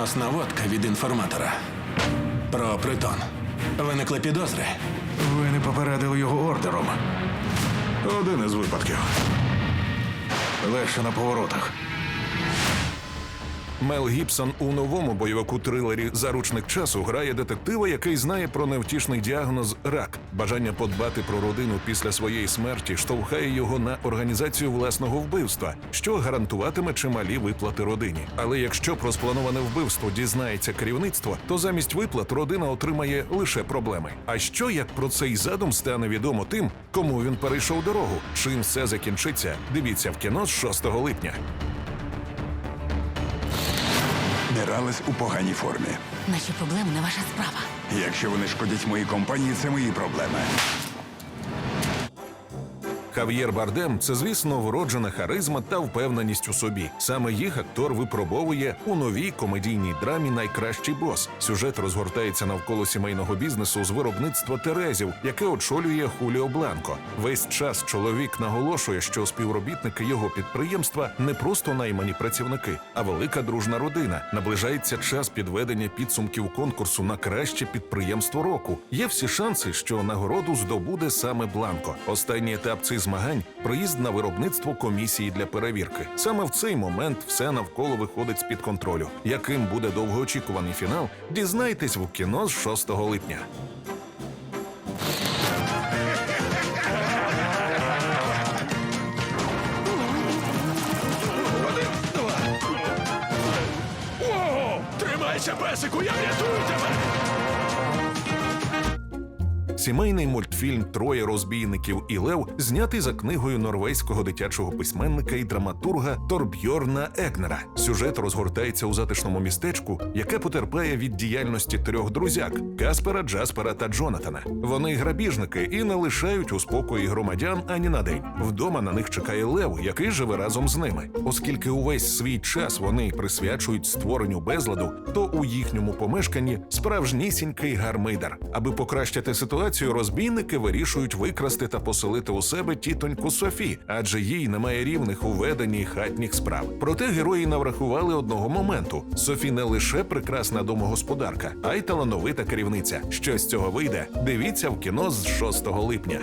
Нас наводка від інформатора. Про притон. Виникли підозри. Ви не попередили його ордером. Один із випадків. Легше на поворотах. Мел Гібсон у новому бойовику трилері Заручник часу грає детектива, який знає про невтішний діагноз рак. Бажання подбати про родину після своєї смерті штовхає його на організацію власного вбивства, що гарантуватиме чималі виплати родині. Але якщо про сплановане вбивство дізнається керівництво, то замість виплат родина отримає лише проблеми. А що як про цей задум стане відомо тим, кому він перейшов дорогу? Чим все закінчиться? Дивіться в кіно з 6 липня. Міралес у поганій формі. Наші проблеми не ваша справа. Якщо вони шкодять моїй компанії, це мої проблеми. Хав'єр Бардем це, звісно, вроджена харизма та впевненість у собі. Саме їх актор випробовує у новій комедійній драмі Найкращий бос. Сюжет розгортається навколо сімейного бізнесу з виробництва терезів, яке очолює Хуліо Бланко. Весь час чоловік наголошує, що співробітники його підприємства не просто наймані працівники, а велика дружна родина. Наближається час підведення підсумків конкурсу на краще підприємство року. Є всі шанси, що нагороду здобуде саме Бланко. Останній етап цих змагань проїзд на виробництво комісії для перевірки. Саме в цей момент все навколо виходить з під контролю. Яким буде довгоочікуваний фінал, дізнайтесь в кіно з 6 липня. Тримайся, песику, я врятую тебе! Сімейний мультфільм Троє розбійників і Лев знятий за книгою норвезького дитячого письменника і драматурга Торбьорна Егнера. Сюжет розгортається у затишному містечку, яке потерпає від діяльності трьох друзяк Каспера, Джаспера та Джонатана. Вони грабіжники і не лишають у спокої громадян ані на день. Вдома на них чекає Лев, який живе разом з ними. Оскільки увесь свій час вони присвячують створенню безладу, то у їхньому помешканні справжнісінький гармидар. Аби покращити ситуацію, розбійники вирішують викрасти та поселити у себе тітоньку Софі, адже їй немає рівних у веденні хатніх справ. Проте герої наврахували одного моменту: Софі не лише прекрасна домогосподарка, а й талановита керівниця. Що з цього вийде? Дивіться в кіно з 6 липня.